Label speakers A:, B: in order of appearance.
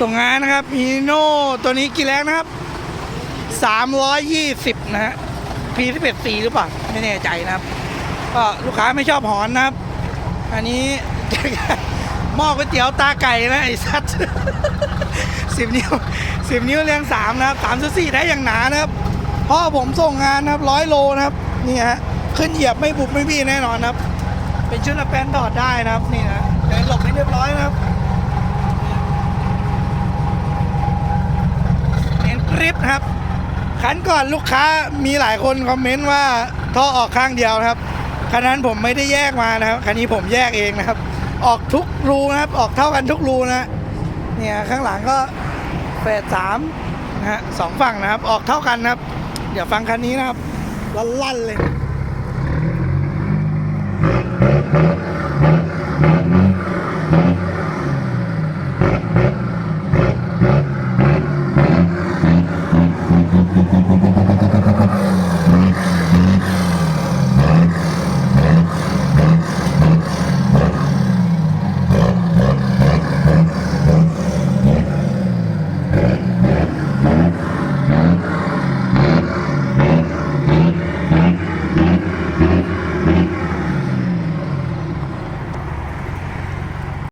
A: ส่งงานนะครับฮีโน่ตัวนี้กี่แรงนะครับ 320 นะฮะ P11 สีหรือเปล่า ไม่แน่ใจนะครับ ก็ลูกค้าไม่ชอบหอนนะครับ อันนี้ หม้อก๋วยเตี๋ยวตาไก่นะไอ้สัตว์สิบนิ้วสิบนิ้วเรียงสามนะครับสามสสี่ได้อย่างหนานะครับพ่อผมส่งงานนะครับร้อยโลนะครับนี่ฮะขึ้นเหยียบไม่บุบไม่บี้แน่นอนนะครับ เป็นชุดละแปนถอดได้นะครับนี่นะเดินหลบให้เรียบร้อยนะครับเน้นกริปนะครับคันก่อนลูกค้ามีหลายคนคอมเมนต์ว่าท่อออกข้างเดียวนะครับคันนั้นผมไม่ได้แยกมานะครับคันนี้ผมแยกเองนะครับ ออกทุกรูนะครับ ออกเท่ากันทุกรูนะเนี่ยข้างหลังก็เฟสสามนะฮะสองฝั่งนะครับ ออกเท่ากันนะครับ เดี๋ยวฟังคันนี้นะครับลั่นๆเลย